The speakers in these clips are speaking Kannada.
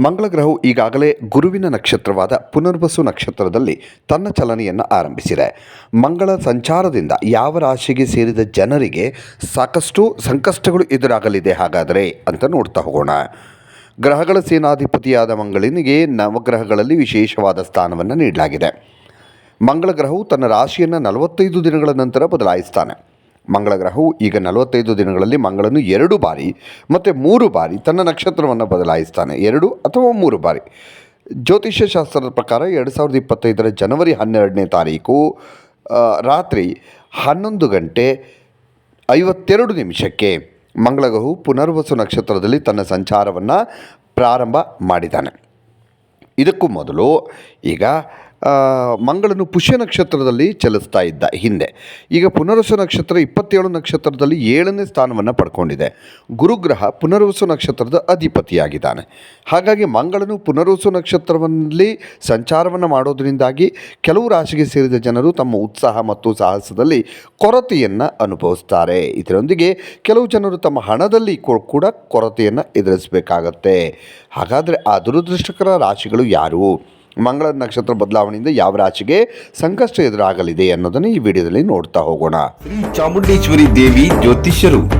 ಮಂಗಳ ಗ್ರಹವು ಈಗಾಗಲೇ ಗುರುವಿನ ನಕ್ಷತ್ರವಾದ ಪುನರ್ವಸು ನಕ್ಷತ್ರದಲ್ಲಿ ತನ್ನ ಚಲನೆಯನ್ನು ಆರಂಭಿಸಿದೆ. ಮಂಗಳ ಸಂಚಾರದಿಂದ ಯಾವ ರಾಶಿಗೆ ಸೇರಿದ ಜನರಿಗೆ ಸಾಕಷ್ಟು ಸಂಕಷ್ಟಗಳು ಎದುರಾಗಲಿದೆ ಹಾಗಾದರೆ ಅಂತ ನೋಡ್ತಾ ಹೋಗೋಣ. ಗ್ರಹಗಳ ಸೇನಾಧಿಪತಿಯಾದ ಮಂಗಳನಿಗೆ ನವಗ್ರಹಗಳಲ್ಲಿ ವಿಶೇಷವಾದ ಸ್ಥಾನವನ್ನು ನೀಡಲಾಗಿದೆ. ಮಂಗಳ ಗ್ರಹವು ತನ್ನ ರಾಶಿಯನ್ನು ನಲವತ್ತೈದು ದಿನಗಳ ನಂತರ ಬದಲಾಯಿಸ್ತಾನೆ. ಮಂಗಳ ಗ್ರಹವು ಈಗ ನಲವತ್ತೈದು ದಿನಗಳಲ್ಲಿ ಮಂಗಳನು ಎರಡು ಬಾರಿ ಮತ್ತು ಮೂರು ಬಾರಿ ತನ್ನ ನಕ್ಷತ್ರವನ್ನು ಬದಲಾಯಿಸ್ತಾನೆ. ಎರಡು ಅಥವಾ ಮೂರು ಬಾರಿ. ಜ್ಯೋತಿಷ್ಯ ಶಾಸ್ತ್ರದ ಪ್ರಕಾರ ಎರಡು ಸಾವಿರದ ಇಪ್ಪತ್ತೈದರ ಜನವರಿ ಹನ್ನೆರಡನೇ ತಾರೀಕು ರಾತ್ರಿ ಹನ್ನೊಂದು ಗಂಟೆ ಐವತ್ತೆರಡು ನಿಮಿಷಕ್ಕೆ ಮಂಗಳ ಗ್ರಹವು ಪುನರ್ವಸು ನಕ್ಷತ್ರದಲ್ಲಿ ತನ್ನ ಸಂಚಾರವನ್ನು ಪ್ರಾರಂಭ ಮಾಡಿದ್ದಾನೆ. ಇದಕ್ಕೂ ಮೊದಲು ಈಗ ಮಂಗಳನು ಪುಷ್ಯ ನಕ್ಷತ್ರದಲ್ಲಿ ಚಲಿಸ್ತಾ ಇದ್ದ ಹಿಂದೆ. ಈಗ ಪುನರ್ವಸು ನಕ್ಷತ್ರ ಇಪ್ಪತ್ತೇಳು ನಕ್ಷತ್ರದಲ್ಲಿ ಏಳನೇ ಸ್ಥಾನವನ್ನು ಪಡ್ಕೊಂಡಿದೆ. ಗುರುಗ್ರಹ ಪುನರ್ವಸು ನಕ್ಷತ್ರದ ಅಧಿಪತಿಯಾಗಿದ್ದಾನೆ. ಹಾಗಾಗಿ ಮಂಗಳನು ಪುನರ್ವಸು ನಕ್ಷತ್ರವನ್ನಲ್ಲಿ ಸಂಚಾರವನ್ನು ಮಾಡೋದರಿಂದಾಗಿ ಕೆಲವು ರಾಶಿಗೆ ಸೇರಿದ ಜನರು ತಮ್ಮ ಉತ್ಸಾಹ ಮತ್ತು ಸಾಹಸದಲ್ಲಿ ಕೊರತೆಯನ್ನು ಅನುಭವಿಸ್ತಾರೆ. ಇದರೊಂದಿಗೆ ಕೆಲವು ಜನರು ತಮ್ಮ ಹಣದಲ್ಲಿ ಕೂಡ ಕೊರತೆಯನ್ನು ಎದುರಿಸಬೇಕಾಗತ್ತೆ. ಹಾಗಾದರೆ ಆ ದುರದೃಷ್ಟಕರ ರಾಶಿಗಳು ಯಾರು? ಮಂಗಳ ನಕ್ಷತ್ರ ಬದಲಾವಣೆಯಿಂದ ಯಾವ ರಾಶಿಗೆ ಸಂಕಷ್ಟ ಎದುರಾಗಲಿದೆ ಅನ್ನೋದನ್ನು ಈ ವಿಡಿಯೋದಲ್ಲಿ ನೋಡ್ತಾ ಹೋಗೋಣ. ಚಾಮುಂಡೇಶ್ವರಿ ದೇವಿ ಜ್ಯೋತಿಷ್ಯರು.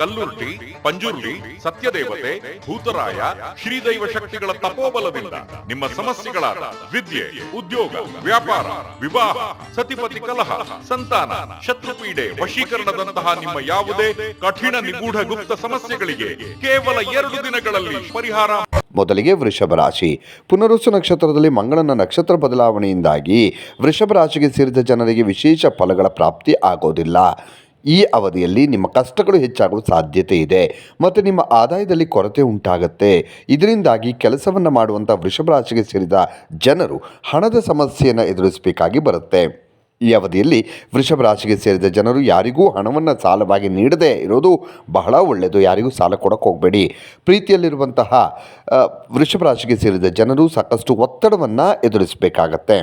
ಕಲ್ಲುರ್ಟಿ ಪಂಜುರ್ಲಿ, ಸತ್ಯದೇವತೆ, ಭೂತರಾಯ, ಶ್ರೀದೈವ ಶಕ್ತಿಗಳ ತಪೋಬಲದಿಂದ ನಿಮ್ಮ ಸಮಸ್ಯೆಗಳಾದ ವಿದ್ಯೆ, ಉದ್ಯೋಗ, ವ್ಯಾಪಾರ, ವಿವಾಹ, ಸತಿಪತಿ ಕಲಹ, ಸಂತಾನ, ಶತ್ರುಪೀಡೆ ವಶೀಕರಣದಂತಹ ನಿಮ್ಮ ಯಾವುದೇ ಕಠಿಣ ನಿಗೂಢ ಗುಪ್ತ ಸಮಸ್ಯೆಗಳಿಗೆ ಕೇವಲ ಎರಡು ದಿನಗಳಲ್ಲಿ ಪರಿಹಾರ ಮೊದಲಿಗೆ ವೃಷಭ ರಾಶಿ. ಪುನರುಸು ನಕ್ಷತ್ರದಲ್ಲಿ ಮಂಗಳನ ನಕ್ಷತ್ರ ಬದಲಾವಣೆಯಿಂದಾಗಿ ವೃಷಭ ರಾಶಿಗೆ ಸೇರಿದ ಜನರಿಗೆ ವಿಶೇಷ ಫಲಗಳ ಪ್ರಾಪ್ತಿ ಆಗೋದಿಲ್ಲ. ಈ ಅವಧಿಯಲ್ಲಿ ನಿಮ್ಮ ಕಷ್ಟಗಳು ಹೆಚ್ಚಾಗಲು ಸಾಧ್ಯತೆ ಇದೆ ಮತ್ತು ನಿಮ್ಮ ಆದಾಯದಲ್ಲಿ ಕೊರತೆ ಉಂಟಾಗುತ್ತೆ. ಇದರಿಂದಾಗಿ ಕೆಲಸವನ್ನು ಮಾಡುವಂಥ ವೃಷಭ ರಾಶಿಗೆ ಸೇರಿದ ಜನರು ಹಣದ ಸಮಸ್ಯೆಯನ್ನು ಎದುರಿಸಬೇಕಾಗಿ ಬರುತ್ತೆ. ಈ ಅವಧಿಯಲ್ಲಿ ವೃಷಭ ರಾಶಿಗೆ ಸೇರಿದ ಜನರು ಯಾರಿಗೂ ಹಣವನ್ನು ಸಾಲವಾಗಿ ನೀಡದೇ ಇರೋದು ಬಹಳ ಒಳ್ಳೆಯದು ಯಾರಿಗೂ ಸಾಲ ಕೊಡೋಕ್ಕೆ ಹೋಗಬೇಡಿ. ಪ್ರೀತಿಯಲ್ಲಿರುವಂತಹ ವೃಷಭ ರಾಶಿಗೆ ಸೇರಿದ ಜನರು ಸಾಕಷ್ಟು ಒತ್ತಡವನ್ನು ಎದುರಿಸಬೇಕಾಗತ್ತೆ.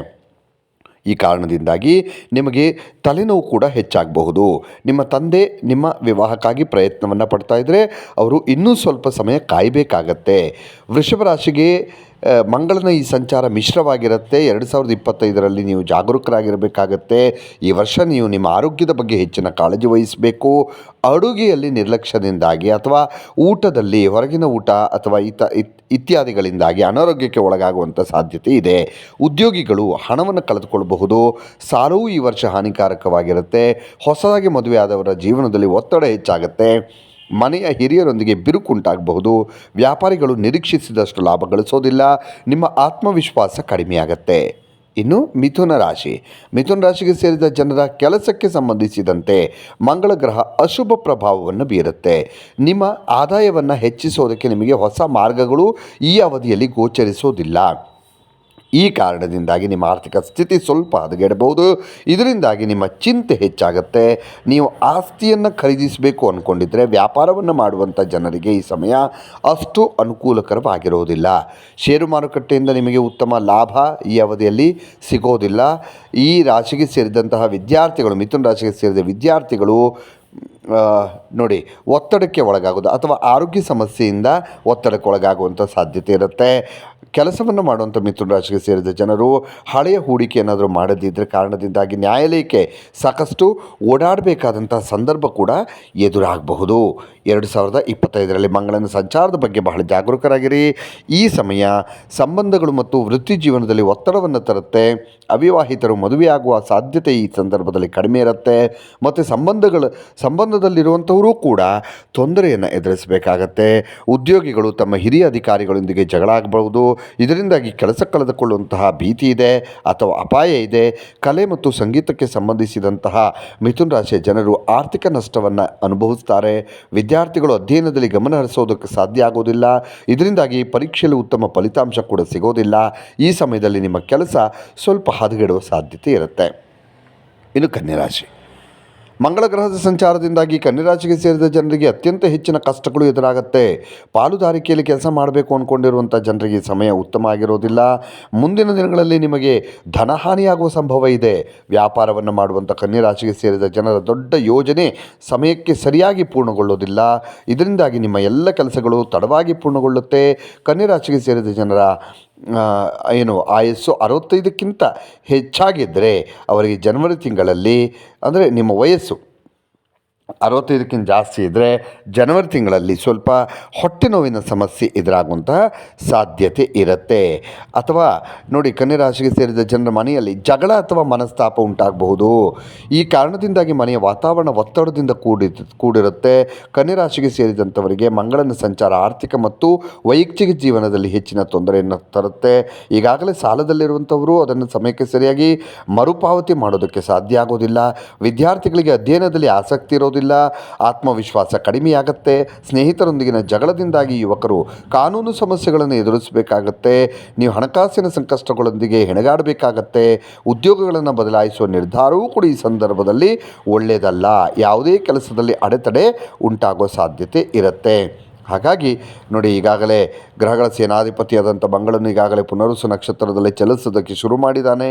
ಈ ಕಾರಣದಿಂದಾಗಿ ನಿಮಗೆ ತಲೆನೋವು ಕೂಡ ಹೆಚ್ಚಾಗಬಹುದು. ನಿಮ್ಮ ತಂದೆ ನಿಮ್ಮ ವಿವಾಹಕ್ಕಾಗಿ ಪ್ರಯತ್ನವನ್ನು ಪಡ್ತಾ ಇದ್ದರೆ ಅವರು ಇನ್ನೂ ಸ್ವಲ್ಪ ಸಮಯ ಕಾಯಬೇಕಾಗತ್ತೆ. ವೃಷಭ ರಾಶಿಗೆ ಮಂಗಳನ ಈ ಸಂಚಾರ ಮಿಶ್ರವಾಗಿರುತ್ತೆ. ಎರಡು ಸಾವಿರದ ಇಪ್ಪತ್ತೈದರಲ್ಲಿ ನೀವು ಜಾಗರೂಕರಾಗಿರಬೇಕಾಗತ್ತೆ. ಈ ವರ್ಷ ನೀವು ನಿಮ್ಮ ಆರೋಗ್ಯದ ಬಗ್ಗೆ ಹೆಚ್ಚಿನ ಕಾಳಜಿ ವಹಿಸಬೇಕು. ಅಡುಗೆಯಲ್ಲಿ ನಿರ್ಲಕ್ಷ್ಯದಿಂದಾಗಿ ಅಥವಾ ಊಟದಲ್ಲಿ ಹೊರಗಿನ ಊಟ ಅಥವಾ ಇತ, ಇತ್- ಇತ್ಯಾದಿಗಳಿಂದಾಗಿ ಅನಾರೋಗ್ಯಕ್ಕೆ ಒಳಗಾಗುವಂಥ ಸಾಧ್ಯತೆ ಇದೆ. ಉದ್ಯೋಗಿಗಳು ಹಣವನ್ನು ಕಳೆದುಕೊಳ್ಳಬಹುದು. ಸಾಲವೂ ಈ ವರ್ಷ ಹಾನಿಕಾರಕವಾಗಿರುತ್ತೆ. ಹೊಸದಾಗಿ ಮದುವೆಯಾದವರ ಜೀವನದಲ್ಲಿ ಒತ್ತಡ ಹೆಚ್ಚಾಗುತ್ತೆ. ಮನೆಯ ಹಿರಿಯರೊಂದಿಗೆ ಬಿರುಕುಂಟಾಗಬಹುದು. ವ್ಯಾಪಾರಿಗಳು ನಿರೀಕ್ಷಿಸಿದಷ್ಟು ಲಾಭ ಗಳಿಸೋದಿಲ್ಲ. ನಿಮ್ಮ ಆತ್ಮವಿಶ್ವಾಸ ಕಡಿಮೆಯಾಗತ್ತೆ. ಇನ್ನು ಮಿಥುನ ರಾಶಿ. ಮಿಥುನ ರಾಶಿಗೆ ಸೇರಿದ ಜನರ ಕೆಲಸಕ್ಕೆ ಸಂಬಂಧಿಸಿದಂತೆ ಮಂಗಳ ಗ್ರಹ ಅಶುಭ ಪ್ರಭಾವವನ್ನು ಬೀರುತ್ತೆ. ನಿಮ್ಮ ಆದಾಯವನ್ನು ಹೆಚ್ಚಿಸೋದಕ್ಕೆ ನಿಮಗೆ ಹೊಸ ಮಾರ್ಗಗಳು ಈ ಅವಧಿಯಲ್ಲಿ ಗೋಚರಿಸೋದಿಲ್ಲ. ಈ ಕಾರಣದಿಂದಾಗಿ ನಿಮ್ಮ ಆರ್ಥಿಕ ಸ್ಥಿತಿ ಸ್ವಲ್ಪ ಹದಗೆಡಬಹುದು. ಇದರಿಂದಾಗಿ ನಿಮ್ಮ ಚಿಂತೆ ಹೆಚ್ಚಾಗುತ್ತೆ. ನೀವು ಆಸ್ತಿಯನ್ನು ಖರೀದಿಸಬೇಕು ಅಂದ್ಕೊಂಡಿದ್ರೆ ವ್ಯಾಪಾರವನ್ನು ಮಾಡುವಂಥ ಜನರಿಗೆ ಈ ಸಮಯ ಅಷ್ಟು ಅನುಕೂಲಕರವಾಗಿರೋದಿಲ್ಲ. ಷೇರು ಮಾರುಕಟ್ಟೆಯಿಂದ ನಿಮಗೆ ಉತ್ತಮ ಲಾಭ ಈ ಅವಧಿಯಲ್ಲಿ ಸಿಗೋದಿಲ್ಲ. ಈ ರಾಶಿಗೆ ಸೇರಿದಂತಹ ವಿದ್ಯಾರ್ಥಿಗಳು, ಮಿಥುನ ರಾಶಿಗೆ ಸೇರಿದ ವಿದ್ಯಾರ್ಥಿಗಳು ನೋಡಿ, ಒತ್ತಡಕ್ಕೆ ಒಳಗಾಗೋದು ಅಥವಾ ಆರೋಗ್ಯ ಸಮಸ್ಯೆಯಿಂದ ಒತ್ತಡಕ್ಕೆ ಒಳಗಾಗುವಂಥ ಸಾಧ್ಯತೆ ಇರುತ್ತೆ. ಕೆಲಸವನ್ನು ಮಾಡುವಂಥ ಮಿಥುನ ರಾಶಿಗೆ ಸೇರಿದ ಜನರು ಹಳೆಯ ಹೂಡಿಕೆ ಏನಾದರೂ ಮಾಡದಿದ್ದರೆ ಕಾರಣದಿಂದಾಗಿ ನ್ಯಾಯಾಲಯಕ್ಕೆ ಸಾಕಷ್ಟು ಓಡಾಡಬೇಕಾದಂಥ ಸಂದರ್ಭ ಕೂಡ ಎದುರಾಗಬಹುದು. ಎರಡು ಸಾವಿರದ ಇಪ್ಪತ್ತೈದರಲ್ಲಿ ಮಂಗಳನ ಸಂಚಾರದ ಬಗ್ಗೆ ಬಹಳ ಜಾಗರೂಕರಾಗಿರಿ. ಈ ಸಮಯ ಸಂಬಂಧಗಳು ಮತ್ತು ವೃತ್ತಿ ಜೀವನದಲ್ಲಿ ಒತ್ತಡವನ್ನು ತರುತ್ತೆ. ಅವಿವಾಹಿತರು ಮದುವೆಯಾಗುವ ಸಾಧ್ಯತೆ ಈ ಸಂದರ್ಭದಲ್ಲಿ ಕಡಿಮೆ ಇರುತ್ತೆ. ಮತ್ತು ಸಂಬಂಧಗಳು, ಸಂಬಂಧ ಸಂಬಂಧದಲ್ಲಿರುವಂಥವರು ಕೂಡ ತೊಂದರೆಯನ್ನು ಎದುರಿಸಬೇಕಾಗತ್ತೆ. ಉದ್ಯೋಗಿಗಳು ತಮ್ಮ ಹಿರಿಯ ಅಧಿಕಾರಿಗಳೊಂದಿಗೆ ಜಗಳ ಆಗಬಹುದು. ಇದರಿಂದಾಗಿ ಕೆಲಸ ಕಳೆದುಕೊಳ್ಳುವಂತಹ ಭೀತಿ ಇದೆ ಅಥವಾ ಅಪಾಯ ಇದೆ. ಕಲೆ ಮತ್ತು ಸಂಗೀತಕ್ಕೆ ಸಂಬಂಧಿಸಿದಂತಹ ಮಿಥುನ್ ರಾಶಿಯ ಜನರು ಆರ್ಥಿಕ ನಷ್ಟವನ್ನು ಅನುಭವಿಸ್ತಾರೆ. ವಿದ್ಯಾರ್ಥಿಗಳು ಅಧ್ಯಯನದಲ್ಲಿ ಗಮನ ಹರಿಸೋದಕ್ಕೆ ಸಾಧ್ಯ ಆಗೋದಿಲ್ಲ. ಇದರಿಂದಾಗಿ ಪರೀಕ್ಷೆಯಲ್ಲಿ ಉತ್ತಮ ಫಲಿತಾಂಶ ಕೂಡ ಸಿಗೋದಿಲ್ಲ. ಈ ಸಮಯದಲ್ಲಿ ನಿಮ್ಮ ಕೆಲಸ ಸ್ವಲ್ಪ ಹದಗೆಡುವ ಸಾಧ್ಯತೆ ಇರುತ್ತೆ. ಇನ್ನು ಕನ್ಯಾ ರಾಶಿ. ಮಂಗಳ ಗ್ರಹದ ಸಂಚಾರದಿಂದಾಗಿ ಕನ್ಯರಾಶಿಗೆ ಸೇರಿದ ಜನರಿಗೆ ಅತ್ಯಂತ ಹೆಚ್ಚಿನ ಕಷ್ಟಗಳು ಎದುರಾಗುತ್ತೆ. ಪಾಲುದಾರಿಕೆಯಲ್ಲಿ ಕೆಲಸ ಮಾಡಬೇಕು ಅಂದ್ಕೊಂಡಿರುವಂಥ ಜನರಿಗೆ ಸಮಯ ಉತ್ತಮ ಆಗಿರೋದಿಲ್ಲ. ಮುಂದಿನ ದಿನಗಳಲ್ಲಿ ನಿಮಗೆ ಧನಹಾನಿಯಾಗುವ ಸಂಭವ ಇದೆ. ವ್ಯಾಪಾರವನ್ನು ಮಾಡುವಂಥ ಕನ್ಯರಾಶಿಗೆ ಸೇರಿದ ಜನರ ದೊಡ್ಡ ಯೋಜನೆ ಸಮಯಕ್ಕೆ ಸರಿಯಾಗಿ ಪೂರ್ಣಗೊಳ್ಳೋದಿಲ್ಲ ಇದರಿಂದಾಗಿ ನಿಮ್ಮ ಎಲ್ಲ ಕೆಲಸಗಳು ತಡವಾಗಿ ಪೂರ್ಣಗೊಳ್ಳುತ್ತೆ. ಕನ್ಯರಾಶಿಗೆ ಸೇರಿದ ಜನರ ಏನು ಆಯಸ್ಸು ಅರವತ್ತೈದಕ್ಕಿಂತ ಹೆಚ್ಚಾಗಿದ್ದರೆ ಅವರಿಗೆ ಜನವರಿ ತಿಂಗಳಲ್ಲಿ ಅಂದರೆ ನಿಮ್ಮ ವಯಸ್ಸು. ಅರವತ್ತೈದಕ್ಕಿಂತ ಜಾಸ್ತಿ ಇದ್ದರೆ ಜನವರಿ ತಿಂಗಳಲ್ಲಿ ಸ್ವಲ್ಪ ಹೊಟ್ಟೆ ನೋವಿನ ಸಮಸ್ಯೆ ಎದುರಾಗುವಂತಹ ಸಾಧ್ಯತೆ ಇರುತ್ತೆ. ಅಥವಾ ನೋಡಿ ಕನ್ಯರಾಶಿಗೆ ಸೇರಿದ ಜನರ ಮನೆಯಲ್ಲಿ ಜಗಳ ಅಥವಾ ಮನಸ್ತಾಪ ಉಂಟಾಗಬಹುದು. ಈ ಕಾರಣದಿಂದಾಗಿ ಮನೆಯ ವಾತಾವರಣ ಒತ್ತಡದಿಂದ ಕೂಡಿ ಕೂಡಿರುತ್ತೆ. ಕನ್ಯರಾಶಿಗೆ ಸೇರಿದಂಥವರಿಗೆ ಮಂಗಳನ ಸಂಚಾರ ಆರ್ಥಿಕ ಮತ್ತು ವೈಯಕ್ತಿಕ ಜೀವನದಲ್ಲಿ ಹೆಚ್ಚಿನ ತೊಂದರೆಯನ್ನು ತರುತ್ತೆ. ಈಗಾಗಲೇ ಸಾಲದಲ್ಲಿರುವಂಥವರು ಅದನ್ನು ಸಮಯಕ್ಕೆ ಸರಿಯಾಗಿ ಮರುಪಾವತಿ ಮಾಡೋದಕ್ಕೆ ಸಾಧ್ಯ ಆಗೋದಿಲ್ಲ. ವಿದ್ಯಾರ್ಥಿಗಳಿಗೆ ಅಧ್ಯಯನದಲ್ಲಿ ಆಸಕ್ತಿ ಇರೋದಿಲ್ಲ. ಆತ್ಮವಿಶ್ವಾಸ ಕಡಿಮೆಯಾಗತ್ತೆ. ಸ್ನೇಹಿತರೊಂದಿಗಿನ ಜಗಳದಿಂದಾಗಿ ಯುವಕರು ಕಾನೂನು ಸಮಸ್ಯೆಗಳನ್ನು ಎದುರಿಸಬೇಕಾಗತ್ತೆ. ನೀವು ಹಣಕಾಸಿನ ಸಂಕಷ್ಟಗಳೊಂದಿಗೆ ಹೆಣಗಾಡಬೇಕಾಗತ್ತೆ. ಉದ್ಯೋಗಗಳನ್ನು ಬದಲಾಯಿಸುವ ನಿರ್ಧಾರವೂ ಕೂಡ ಈ ಸಂದರ್ಭದಲ್ಲಿ ಒಳ್ಳೆಯದಲ್ಲ. ಯಾವುದೇ ಕೆಲಸದಲ್ಲಿ ಅಡೆತಡೆ ಉಂಟಾಗೋ ಸಾಧ್ಯತೆ ಇರುತ್ತೆ. ಹಾಗಾಗಿ ನೋಡಿ, ಈಗಾಗಲೇ ಗ್ರಹಗಳ ಸೇನಾಧಿಪತಿಯಾದಂಥ ಮಂಗಳನು ಈಗಾಗಲೇ ಪುನರುಸು ನಕ್ಷತ್ರದಲ್ಲಿ ಚಲಿಸೋದಕ್ಕೆ ಶುರು ಮಾಡಿದ್ದಾನೆ.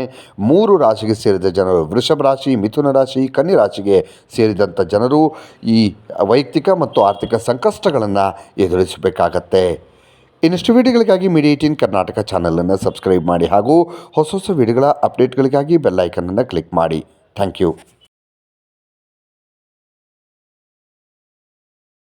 ಮೂರು ರಾಶಿಗೆ ಸೇರಿದ ಜನರು, ವೃಷಭ ರಾಶಿ, ಮಿಥುನ ರಾಶಿ ಕನ್ನಿ ರಾಶಿಗೆ ಸೇರಿದಂಥ ಜನರು ಈ ವೈಯಕ್ತಿಕ ಮತ್ತು ಆರ್ಥಿಕ ಸಂಕಷ್ಟಗಳನ್ನು ಎದುರಿಸಬೇಕಾಗತ್ತೆ. ಇನ್ನಷ್ಟು ವಿಡಿಯೋಗಳಿಗಾಗಿ ಮೀಡಿಯಾ ಕರ್ನಾಟಕ ಚಾನಲನ್ನು ಸಬ್ಸ್ಕ್ರೈಬ್ ಮಾಡಿ ಹಾಗೂ ಹೊಸ ಹೊಸ ವಿಡಿಯೋಗಳ ಅಪ್ಡೇಟ್ಗಳಿಗಾಗಿ ಬೆಲ್ಲೈಕನನ್ನು ಕ್ಲಿಕ್ ಮಾಡಿ. Thank you.